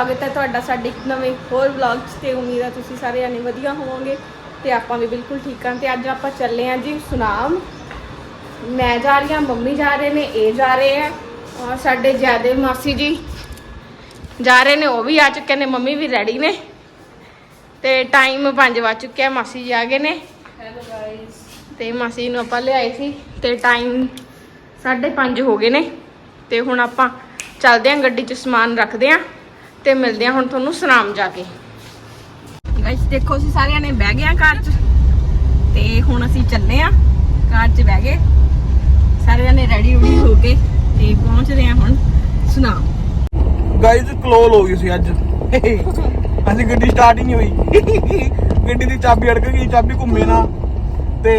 ਸਵਾਗਤ ਹੈ ਤੁਹਾਡਾ ਸਾਡੇ ਇੱਕ ਨਵੇਂ ਹੋਰ ਵਲੌਗ 'ਚ ਤੇ ਉਮੀਦ ਹੈ ਤੁਸੀਂ ਸਾਰੇ ਜਾਣੇ ਵਧੀਆ ਹੋਵੋਗੇ ਤੇ ਆਪਾਂ ਵੀ ਬਿਲਕੁਲ ਠੀਕ ਹਾਂ ਤੇ ਅੱਜ ਆਪਾਂ ਚੱਲੇ ਹਾਂ ਜੀ ਸੁਨਾਮ। ਮੈਂ ਜਾ ਰਹੀ ਹਾਂ ਮੰਮੀ ਜਾ ਰਹੇ ਨੇ ਇਹ ਜਾ ਰਹੇ ਆ ਔਰ ਸਾਡੇ ਜਿਆਦੇ ਮਾਸੀ ਜੀ ਜਾ ਰਹੇ ਨੇ ਉਹ ਵੀ ਆ ਚੁੱਕੇ ਨੇ ਮੰਮੀ ਵੀ ਰੈਡੀ ਨੇ ਤੇ ਟਾਈਮ 5 ਵੱਜ ਚੁੱਕਿਆ ਮਾਸੀ ਜੀ ਆ ਗਏ ਨੇ। ਹੈਲੋ ਗਾਇਸ ਤੇ ਮਾਸੀ ਨੂੰ ਆਪਾਂ ਲਿਆਏ ਸੀ ਤੇ ਟਾਈਮ 5:30 ਹੋ ਗਏ ਨੇ ਤੇ ਹੁਣ ਆਪਾਂ ਚੱਲਦੇ ਆਂ ਗੱਡੀ 'ਚ ਸਮਾਨ ਰੱਖਦੇ ਆਂ ਤੇ ਮਿਲਦੇ ਆਂ ਹੁਣ ਤੁਹਾਨੂੰ ਸੁਨਾਮ ਜਾ ਕੇ। ਗਾਇਸ ਦੇਖੋ ਅਸੀਂ ਸਾਰਿਆਂ ਨੇ ਬਹਿ ਗਏ ਆਂ ਕਾਰ 'ਚ ਤੇ ਹੁਣ ਅਸੀਂ ਚੱਲੇ ਆਂ ਕਾਰ 'ਚ ਬਹਿ ਗਏ ਸਾਰੇ ਜਣੇ ਰੈਡੀ ਰੂਡੀ ਹੋ ਕੇ ਤੇ ਪਹੁੰਚਦੇ ਆਂ ਹੁਣ ਸੁਨਾਮ। ਗਾਈਜ਼ ਕਲੋਲ ਹੋ ਗਈ ਸੀ ਅੱਜ। ਅਸੀਂ ਗੱਡੀ ਸਟਾਰਟ ਹੀ ਨਹੀਂ ਹੋਈ। ਗੱਡੀ ਦੀ ਚਾਬੀ ਅੜਕ ਗਈ ਚਾਬੀ ਘੁੰਮੇ ਨਾ। ਤੇ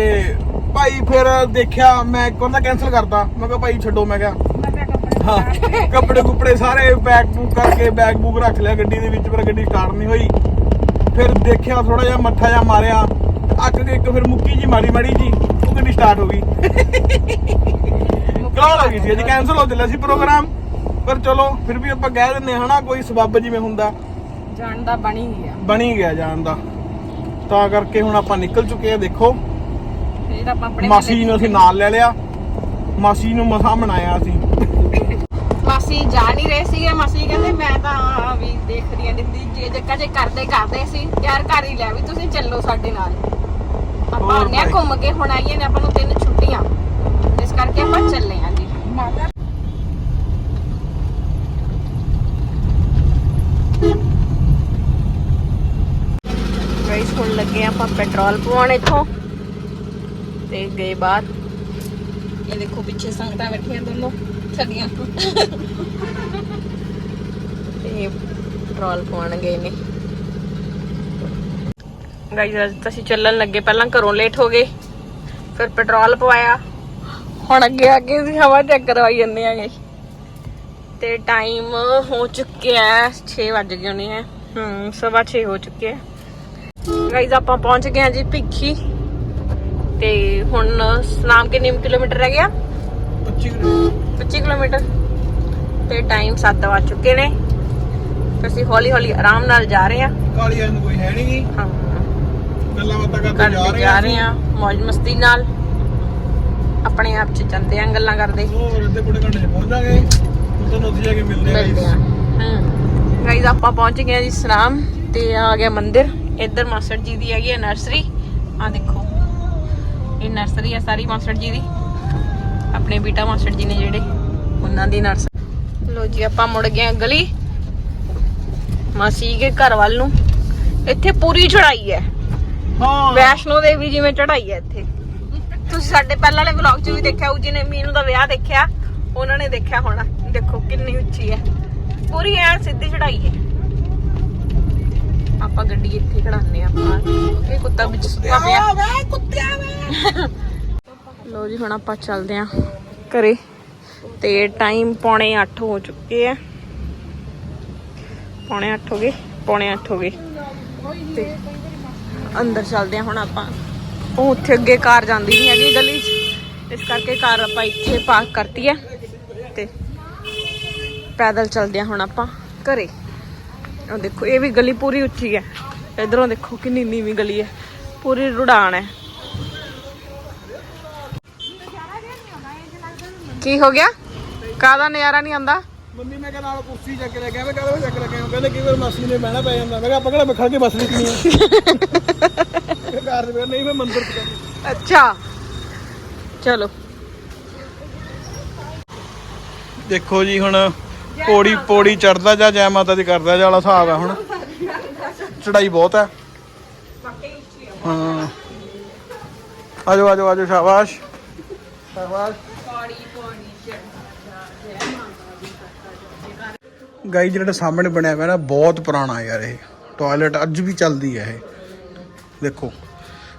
ਭਾਈ ਫਿਰ ਦੇਖਿਆ ਮੈਂ ਕਹਿੰਦਾ ਕੈਨਸਲ ਕਰਤਾ। ਮੈਂ ਕਿਹਾ ਭਾਈ ਛੱਡੋ ਮੈਂ ਕਿਹਾ ਹਾਂ। ਕੱਪੜੇ ਕੁਪੜੇ ਸਾਰੇ ਬੈਗ ਬੂਕ ਕਰਕੇ ਬੈਗ ਬੂਕ ਰੱਖ ਲਿਆ ਗੱਡੀ ਦੇ ਵਿੱਚ ਪਰ ਗੱਡੀ ਸਟਾਰਟ ਨਹੀਂ ਹੋਈ। ਫਿਰ ਦੇਖਿਆ ਥੋੜਾ ਜਿਹਾ ਮੱਥਾ ਜਿਹਾ ਮਾਰਿਆ। ਅੱਕ ਕੇ ਇੱਕ ਫਿਰ ਮੁੱਕੀ ਜੀ ਮਾਰੀ ਮਾੜੀ ਜੀ ਉਹ ਗੱਡੀ ਸਟਾਰਟ ਹੋ ਗਈ। ਕਲੋਲ ਹੋ ਗਈ ਸੀ ਅੱਜ ਕੈਨਸਲ ਹੋ ਚੱਲਿਆ ਸੀ ਪ੍ਰੋਗਰਾਮ ਪਰ ਚਲੋ ਫਿਰ ਵੀ ਆਪਾਂ ਕਹਿ ਦਿੰਨੇ ਹਨਾ ਕੋਈ ਸਬੱਬ ਜਿਵੇਂ ਹੁੰਦਾ। ਜਾਣ ਦਾ ਬਣੀ ਗਿਆ। ਬਣੀ ਗਿਆ ਜਾਣ ਦਾ। ਤਾਂ ਕਰਕੇ ਹੁਣ ਆਪਾਂ ਨਿਕਲ ਚੁੱਕੇ ਆ ਦੇਖੋ। ਫਿਰ ਆਪਾਂ ਆਪਣੇ ਮਾਸੀ ਨੂੰ ਅਸੀਂ ਨਾਲ ਲੈ ਲਿਆ। ਮਾਸੀ ਨੂੰ ਮਸਾ ਬਣਾਇਆ ਅਸੀਂ। ਮਾਸੀ ਜਾ ਨਹੀਂ ਰਹੇ ਸੀਗੇ ਮਾਸੀ ਕਹਿੰਦੇ ਮੈਂ ਤਾਂ ਵੀ ਦੇਖਦੀ ਆਂ ਦਿੱਦੀ ਜੇ ਜੱਕਾ ਜੇ ਕਰਦੇ ਕਰਦੇ ਸੀ ਯਾਰ ਘਰ ਹੀ ਲੈ ਵੀ ਤੁਸੀਂ ਚੱਲੋ ਸਾਡੇ ਨਾਲ। ਆਪਾਂ ਹੋਰ ਆਉਂਦੇ ਆਂ ਭਾਈ। ਘੁੰਮ ਕੇ ਹੁਣ ਆਈਏ ਨੇ ਆਪਾਂ ਨੂੰ ਤਿੰਨ ਛੁੱਟੀਆਂ। ਇਸ ਕਰਕੇ ਆਪਾਂ ਚੱਲੇ ਆਂ ਜੀ। ਗਾਇਸ ਹੁਣ ਲੱਗੇ ਆਪਾਂ ਪੈਟਰੋਲ ਪਵਾਉਣ ਇੱਥੋਂ ਤੇ ਗਏ ਬਾਹਰ। ਇਹ ਦੇਖੋ ਪਿੱਛੇ ਸੰਗਤਾਂ ਬੈਠੀਆਂ ਦੋਨੋਂ। ਸਾਡੀਆਂ ਤੇ ਪੈਟਰੋਲ ਪਵਾਉਣ ਗਏ ਨੇ। ਗਾਈਸ ਅੱਜ ਅਸੀਂ ਚੱਲਣ ਲੱਗੇ, ਪਹਿਲਾਂ ਘਰੋਂ ਲੇਟ ਹੋ ਗਏ, ਫਿਰ ਪੈਟਰੋਲ ਪਵਾਇਆ। ਹੁਣ ਅੱਗੇ ਅੱਗੇ ਅਸੀਂ ਹਵਾ ਚੈੱਕ ਕਰਵਾਈ ਜੰਨੇ ਆਗੇ। ਤੇ ਟਾਈਮ ਹੋ ਚੁੱਕਿਆ ਹੈ 6 ਵੱਜ ਗਏ ਹੋਣੇ ਆ ਹੂੰ ਸਵਾ 6 ਹੋ ਚੁੱਕੇ ਹੈ। ਗਾਈਸ ਆਪਾਂ ਪਹੁੰਚ ਗਏ ਹਾਂ ਜੀ ਭਿੱਖੀ। ਤੇ ਹੁਣ ਸਨਾਮ ਕਿੰਨੇ ਕਿਲੋਮੀਟਰ ਰਹਿ ਗਿਆ? 25 25 ਕਿਲੋਮੀਟਰ। ਤੇ ਟਾਈਮ 7 ਵੱਜ ਚੁੱਕੇ ਨੇ। ਅਸੀਂ ਹੌਲੀ ਹੌਲੀ ਆਰਾਮ ਨਾਲ ਜਾ ਰਹੇ ਹਾਂ। ਕਾਲੀ ਐਨ ਕੋਈ ਹੈ ਨਹੀਂ ਹਾਂ। ਗੱਲਾਂ ਬਾਤਾਂ ਕਰਦੇ ਜਾ ਰਹੇ ਹਾਂ ਮौज ਮਸਤੀ ਨਾਲ। ਆਪਣੇ ਆਪ ਚ ਚੰਦੇ ਆਂ ਗੱਲਾਂ ਕਰਦੇ। ਹੋਰ ਅੱਧੇ ਪੌਣੇ ਘੰਟੇ ਪਹੁੰਚ ਜਾਗੇ ਤੁਹਾਨੂੰ ਉੱਥੇ ਜਾ ਕੇ ਮਿਲਦੇ ਆ ਮਿਲਦੇ ਆਂ ਹੂੰ। ਗਾਈਜ਼ ਆਪਾਂ ਪਹੁੰਚ ਗਏ ਜੀ ਸਨਾਮ ਤੇ ਆ ਗਿਆ ਮੰਦਿਰ। ਇੱਧਰ ਮਾਸੜ ਜੀ ਦੀ ਹੈਗੀ ਹੈ ਨਰਸਰੀ। ਆ ਦੇਖੋ। ਇਹ ਨਰਸਰੀ ਹੈ ਸਾਰੀ ਮਾਸੜ ਜੀ ਦੀ। ਆਪਣੇ ਬੀਟਾ ਮਾਸੜ ਜੀ ਨੇ ਜਿਹੜੇ ਉਹਨਾਂ ਦੀ ਨਰਸਰੀ ਲੋ ਜੀ ਆਪਾਂ ਮੁੜ ਗਏ ਗਲੀ। ਮਾਸੀ ਦੇ ਘਰ ਵੱਲ ਨੂੰ। ਇੱਥੇ ਪੂਰੀ ਚੜਾਈ ਹੈ। ਹਾਂ। ਵੈਸ਼ਨੋ ਦੇਵੀ ਜਿਵੇਂ ਚੜਾਈ ਹੈ ਇੱਥੇ। ਤੁਸੀਂ ਸਾਡੇ ਪਹਿਲਾਂ ਵਾਲੇ ਵਲੌਗ 'ਚ ਵੀ ਦੇਖਿਆ ਉਹ ਜਿਹਨੇ ਮੀਨੂ ਦਾ ਵਿਆਹ ਦੇਖਿਆ ਉਹਨਾਂ ਨੇ ਦੇਖਿਆ ਹੋਣਾ। ਦੇਖੋ ਕਿੰਨੀ ਉੱਚੀ ਹੈ। ਪੂਰੀ ਐ ਸਿੱਧੀ ਚੜਾਈ ਹੈ। ਆਪਾਂ ਗੱਡੀ ਇੱਥੇ ਖੜਾਉਂਦੇ ਆਪਾਂ ਇਹ ਕੁੱਤਾ ਵਿੱਚ ਸੁੱਤਾ ਪਿਆ। ਵੇ ਕੁੱਤਿਆਂ ਵੇ। ਲੋ ਜੀ, ਹੁਣ ਆਪਾਂ ਚੱਲਦੇ ਆਂ ਘਰੇ ਤੇ ਟਾਈਮ ਪੌਣੇ 8 ਹੋ ਚੁੱਕੇ ਆ। ਪੌਣੇ 8 ਹੋ ਗਏ, ਪੌਣੇ 8 ਹੋ ਗਏ। ਤੇ ਅੰਦਰ ਚੱਲਦੇ ਆ ਹੁਣ ਆਪਾਂ। ਉਹ ਉੱਥੇ ਅੱਗੇ ਕਾਰ ਜਾਂਦੀ ਨਹੀਂ ਹੈਗੀ ਗਲੀ 'ਚ। ਇਸ ਕਰਕੇ ਕਾਰ ਆਪਾਂ ਇੱਥੇ ਪਾਰਕ ਕਰਤੀ ਹੈ ਤੇ ਪੈਦਲ ਚੱਲਦੇ ਆ ਹੁਣ ਆਪਾਂ ਘਰੇ। ਉਹ ਦੇਖੋ, ਇਹ ਵੀ ਗਲੀ ਪੂਰੀ ਉੱਚੀ ਹੈ। ਇਧਰੋਂ ਦੇਖੋ ਕਿੰਨੀ ਨੀਵੀਂ ਗਲੀ ਹੈ। ਪੂਰੀ ਰੁੜਾਨ ਹੈ। ਕੀ ਹੋ ਗਿਆ? ਕਾਦਾ ਨਜ਼ਾਰਾ ਨਹੀਂ ਆਉਂਦਾ? ਮੰਮੀ ਮੈਂ ਕਿਹਾ ਨਾਲ ਕੁਰਸੀ ਚੱਕ ਲੈ ਗਿਆ ਮੈਂ ਕਹਿੰਦਾ ਚੱਕ ਲੈ ਗਿਆ ਕਹਿੰਦੇ ਕਈ ਵਾਰ ਮਾਸੀ ਨੇ ਬਹਿਣਾ ਪੈ ਜਾਂਦਾ। ਮੈਂ ਕਿਹਾ ਆਪਾਂ ਕਿਹੜਾ ਮੈਂ ਖੜ ਕੇ ਬਸ ਲਿਖਣੀ ਆ? ਕਾਰ ਦੇ ਨਹੀਂ ਮੈਂ ਮੰਦਰ ਚ ਅੱਛਾ। ਚਲੋ। ਦੇਖੋ ਜੀ ਹੁਣ ਪੌੜੀ ਪੌੜੀ ਚੜਦਾ ਜਾ ਜੈ ਮਾਤਾ ਦੀ ਕਰਦਾ ਜਾ ਵਾਲਾ ਹਿਸਾਬ ਆ ਹੁਣ। ਚੜਾਈ ਬਹੁਤ ਹੈ ਹਾਂ। ਆਜੋ ਆਜੋ ਆਜੋ ਸ਼ਾਬਾਸ਼। ਸ਼ਾਬਾਸ਼। ਗਾਈ ਜਿਹੜਾ ਸਾਹਮਣੇ ਬਣਿਆ ਹੋਇਆ ਨਾ ਬਹੁਤ ਪੁਰਾਣਾ ਯਾਰ ਇਹ। ਟਾਇਲਟ ਅੱਜ ਵੀ ਚੱਲਦੀ ਹੈ ਇਹ। ਦੇਖੋ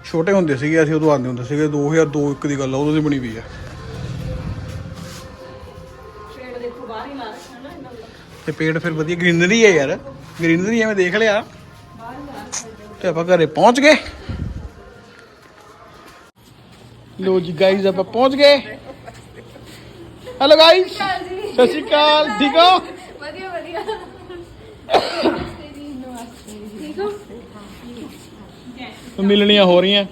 ਛੋਟੇ ਹੁੰਦੇ ਸੀਗੇ ਅਸੀਂ ਉਦੋਂ ਆਉਂਦੇ ਹੁੰਦੇ ਸੀਗੇ 2002 ਇੱਕ ਦੀ ਗੱਲ ਆ ਉਦੋਂ ਦੀ ਬਣੀ ਵੀ ਆ ਤੇ ਪੇੜ ਫਿਰ ਵਧੀਆ ਗ੍ਰੀਨਰੀ ਹੈ ਯਾਰ। ਗ੍ਰੀਨਰੀ ਐਵੇਂ ਦੇਖ ਲਿਆ। ਤੇ ਆਪਾਂ ਘਰੇ ਪਹੁੰਚ ਗਏ। ਲੋ ਜੀ ਗਾਈਜ਼ ਆਪਾਂ ਪਹੁੰਚ ਗਏ। ਹੈਲੋ ਗਾਈਜ਼ ਸਤਿ ਸ਼੍ਰੀ ਅਕਾਲ ਠੀਕ ਹੋ? ਮਿਲਣੀਆਂ ਹੋ ਰਹੀਆਂ।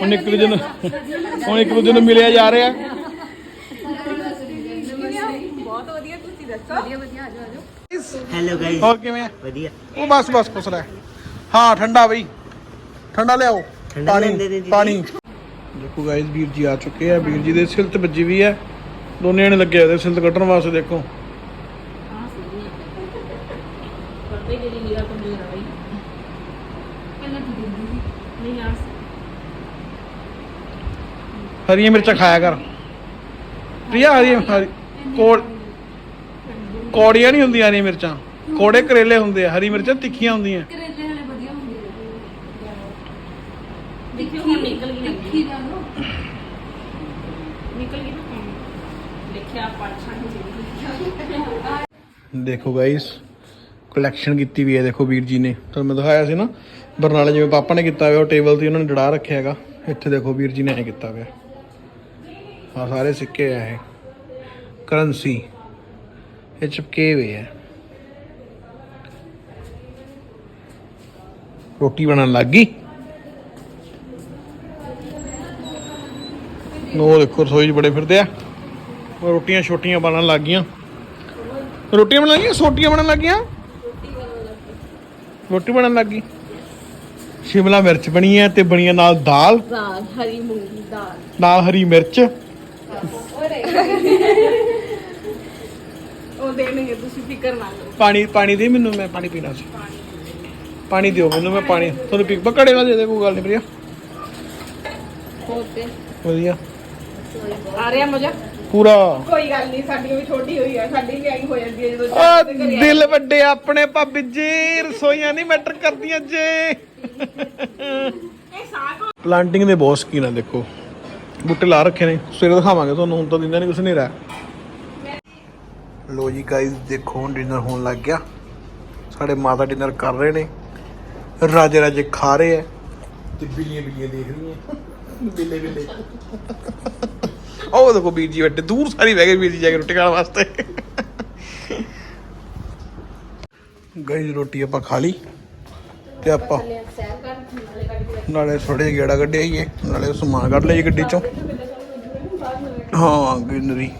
ਹੁਣ ਇੱਕ ਦੂਜੇ ਨੂੰ ਹੁਣ ਇੱਕ ਦੂਜੇ ਨੂੰ ਮਿਲਿਆ ਜਾ ਰਿਹਾ। ਬਹੁਤ ਵਧੀਆ ਤੁਸੀਂ ਦੱਸੋ ਵਧੀਆ ਵਧੀਆ ਆ ਜਾਓ ਹੈਲੋ ਗਾਇਸ ਹੋਰ ਕਿਵੇਂ ਆ? ਵਧੀਆ। ਉਹ ਬਸ ਬਸ ਕੁਛ ਲੈ ਹਾਂ ਠੰਡਾ ਬਈ। ਠੰਡਾ ਲਿਆਓ। ਪਾਣੀ ਪਾਣੀ। ਦੇਖੋ ਗਾਇਸ ਵੀਰ ਜੀ ਆ ਚੁੱਕੇ ਆ। ਵੀਰ ਜੀ ਦੇ ਸਿਲਤ ਵੱਜੀ ਵੀ ਆ। ਦੋਨੇ ਨੇ ਲੱਗੇ ਆ ਸਿਲਤ ਕੱਢਣ ਵਾਸਤੇ ਦੇਖੋ। ਹਰੀਆਂ ਮਿਰਚਾਂ ਖਾਇਆ ਕਰ। ਪ੍ਰਿਆ ਹਰੀਆਂ ਹਰੀ ਕੋੜ ਕੋੜੀਆਂ ਨਹੀਂ ਹੁੰਦੀਆਂ ਹਰੀਆਂ ਮਿਰਚਾਂ। ਕੋੜੇ ਕਰੇਲੇ ਹੁੰਦੇ ਆ ਹਰੀ ਮਿਰਚਾਂ ਤਿੱਖੀਆਂ ਹੁੰਦੀਆਂ। ਕਰੇਲੇ ਵਾਲੇ ਵਧੀਆ ਹੁੰਦੇ ਦੇਖਿਓ ਹੁਣ ਨਿਕਲ ਗਈ ਤਿੱਖੀ ਦਾ ਲੋ ਨਿਕਲ ਗਈ ਨਾ ਦੇਖਿਆ ਪਾਛਾਂ ਜਿਹੜੀ ਦੇਖੋ ਗਾਇਸ ਕਲੈਕਸ਼ਨ ਕੀਤੀ ਵੀ ਹੈ ਦੇਖੋ ਵੀਰ ਜੀ ਨੇ। ਤੁਹਾਨੂੰ ਮੈਂ ਦਿਖਾਇਆ ਸੀ ਨਾ ਬਰਨਾਲੇ ਜਿਵੇਂ ਪਾਪਾ ਨੇ ਕੀਤਾ ਹੋਇਆ ਉਹ ਟੇਬਲ ਤੇ ਉਹਨਾਂ ਨੇ ਜੜਾ ਰੱਖਿਆ ਹੈਗਾ। ਇੱਥੇ ਦੇਖੋ ਵੀਰ ਜੀ ਨੇ ਇਹ ਕੀਤਾ ਹੋਇਆ। ਆ ਸਾਰੇ ਸਿੱਕੇ ਆ ਇਹ। ਕਰੰਸੀ। ਇਹ ਚਿਪਕੇ ਹੋਏ ਆ। ਰੋਟੀ ਬਣਨ ਲੱਗ ਗਈ। ਉਹ ਦੇਖੋ ਰਸੋਈ 'ਚ ਬੜੇ ਫਿਰਦੇ ਆ। ਰੋਟੀਆਂ ਛੋਟੀਆਂ ਬਣਨ ਲੱਗ ਗਈਆਂ। ਰੋਟੀਆਂ ਬਣਨ ਲੱਗੀਆਂ ਸੋਟੀਆਂ ਬਣਨ ਲੱਗੀਆਂ ਰੋਟੀ ਬਣਨ ਲੱਗੀ ਸ਼ਿਮਲਾ ਮਿਰਚ ਬਣੀ ਹੈ ਤੇ ਬਣੀ ਹੈ ਨਾਲ ਦਾਲ। ਦਾਲ ਹਰੀ ਮੂੰਗੀ ਦਾਲ। ਨਾਲ ਹਰੀ ਮਿਰਚ। ਉਹ ਦੇਣਗੇ ਤੁਸੀਂ ਫਿਕਰ ਨਾ ਕਰੋ। ਪਾਣੀ ਪਾਣੀ ਦੇ ਮੈਨੂੰ ਮੈਂ ਪਾਣੀ ਪੀਣਾ ਸੀ। ਪਾਣੀ ਦਿਓ ਮੈਨੂੰ ਮੈਂ ਪਾਣੀ ਤੁਹਾਨੂੰ ਪੀ ਬਕੜੇ ਨਾਲ ਦੇ ਦੇ ਕੋਈ ਗੱਲ ਨਹੀਂ ਪ੍ਰਿਆ। ਹੋਰ ਤੇ? ਵਧੀਆ। ਆ ਰਿਹਾ ਮਜ਼ਾ? ਪੂਰਾ। ਕੋਈ ਗੱਲ ਨਹੀਂ ਸਾਡੀ ਵੀ ਛੋਟੀ ਹੋਈ ਆ ਸਾਡੀ ਵੀ ਆਈ ਹੋ ਜਾਂਦੀ ਹੈ ਜਦੋਂ ਆ ਦਿਲ ਵੱਡੇ ਆਪਣੇ ਭਾਬੀ ਜੀ ਰਸੋਈਆਂ ਨਹੀਂ ਮੈਟਰ ਕਰਦੀਆਂ ਜੇ। ਇਹ ਸਾਗ ਪਲਾਂਟਿੰਗ ਦੇ ਬਹੁਤ ਸ਼ੌਕੀਨ ਆ ਦੇਖੋ। ਬੂਟੇ ਲਾ ਰੱਖੇ ਨੇ। ਸਵੇਰੇ ਦਿਖਾਵਾਂਗੇ ਤੁਹਾਨੂੰ ਹੁਣ ਤਾਂ ਦਿੰਦਾ ਨਹੀਂ ਕੁਛ ਨਹੀਂ ਰਹਿ। ਲੋ ਜੀ ਗਾਇਸ ਦੇਖੋ ਹੁਣ ਡਿਨਰ ਹੋਣ ਲੱਗ ਗਿਆ। ਸਾਡੇ ਮਾਤਾ ਡਿਨਰ ਕਰ ਰਹੇ ਨੇ। ਰਾਜੇ ਰਾਜੇ ਖਾ ਰਹੇ ਆ ਤੇ ਬਿੱਲੀਆਂ ਬਿੱਲੀਆਂ ਦੇਖ ਰਹੀਆਂ। ਬਿੱਲੇ ਬਿੱਲੇ। ਉਹ ਦੇਖੋ ਵੀਰ ਜੀ ਬੈਠੇ ਦੂਰ ਸਾਰੀ ਬਹਿ ਗਏ ਵੀਰ ਜੀ ਜਾ ਕੇ ਰੋਟੀ ਖਾਣ ਵਾਸਤੇ। ਗਾਇਸ ਰੋਟੀ ਆਪਾਂ ਖਾ ਲਈ। ਤੇ ਆਪਾਂ ਨਾਲੇ ਕੱਢ ਕੇ ਥੋੜੇ ਗੇੜਾ ਕੱਢਿਆ ਹੀ ਨਾਲੇ ਸਮਾਨ ਕੱਢ ਲਿਆ ਗੱਡੀ ਚੋਂ। ਹਾਂ, ਗ੍ਰੀਨਰੀ।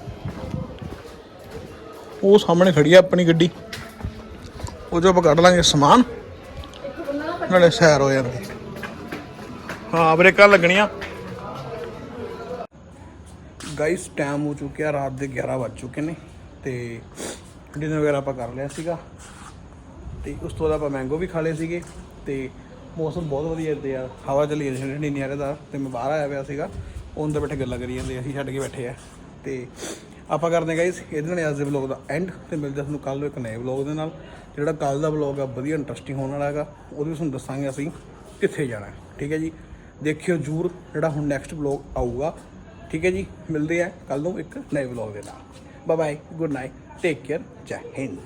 ਉਹ ਸਾਹਮਣੇ ਖੜੀ ਆ ਆਪਣੀ ਗੱਡੀ। ਉਹ ਜੋ ਆਪਾਂ ਕੱਢ ਲਾਂਗੇ ਸਮਾਨ, ਨਾਲੇ ਸੈਰ ਹੋ ਜਾਂਦੀ। ਹਾਂ, ਬ੍ਰੇਕਾਂ ਲੱਗਣੀਆਂ। ਗਾਈਸ ਟਾਈਮ ਹੋ ਚੁੱਕਿਆ, ਰਾਤ ਦੇ 11 ਵੱਜ ਚੁੱਕੇ ਨੇ ਤੇ ਡਿਨਰ ਵਗੈਰਾ ਆਪਾਂ ਕਰ ਲਿਆ ਸੀਗਾ। ਤੇ ਉਸ ਤੋਂ ਬਾਅਦ ਆਪਾਂ ਮੈਂਗੋ ਵੀ ਖਾ ਲਏ ਸੀਗੇ ਤੇ ਮੌਸਮ ਬਹੁਤ ਵਧੀਆ ਇੱਥੇ ਯਾਰ ਹਵਾ ਚੱਲੀ ਜਾਂਦੀ ਠੰਡੀ ਨਹੀਂ ਦਾ ਤੇ ਮੈਂ ਬਾਹਰ ਆਇਆ ਪਿਆ ਸੀਗਾ ਉਹ ਅੰਦਰ ਬੈਠੇ ਗੱਲਾਂ ਕਰੀ ਜਾਂਦੇ ਅਸੀਂ ਛੱਡ ਕੇ ਬੈਠੇ ਆ। ਤੇ ਆਪਾਂ ਕਰਦੇ ਗਾਇਸ ਇਹਦੇ ਨਾਲ ਅੱਜ ਦੇ ਵਲੌਗ ਦਾ ਐਂਡ ਤੇ ਮਿਲਦੇ ਹਾਂ ਤੁਹਾਨੂੰ ਕੱਲ ਨੂੰ ਇੱਕ ਨਵੇਂ ਵਲੌਗ ਦੇ ਨਾਲ। ਜਿਹੜਾ ਕੱਲ ਦਾ ਵਲੌਗ ਆ, ਵਧੀਆ ਇੰਟਰਸਟਿੰਗ ਹੋਣ ਵਾਲਾ ਹੈਗਾ, ਉਹਦੇ ਵਿੱਚ ਤੁਹਾਨੂੰ ਦੱਸਾਂਗੇ ਅਸੀਂ ਕਿੱਥੇ ਜਾਣਾ ਠੀਕ ਹੈ ਜੀ? ਦੇਖਿਓ ਜਰੂਰ ਜਿਹੜਾ ਹੁਣ ਨੈਕਸਟ ਵਲੌਗ ਆਊਗਾ, ਠੀਕ ਹੈ ਜੀ? ਮਿਲਦੇ ਆ ਕੱਲ ਨੂੰ ਇੱਕ ਨਵੇਂ ਵਲੌਗ ਦੇ ਨਾਲ। Bye bye good night take care Jai Hind.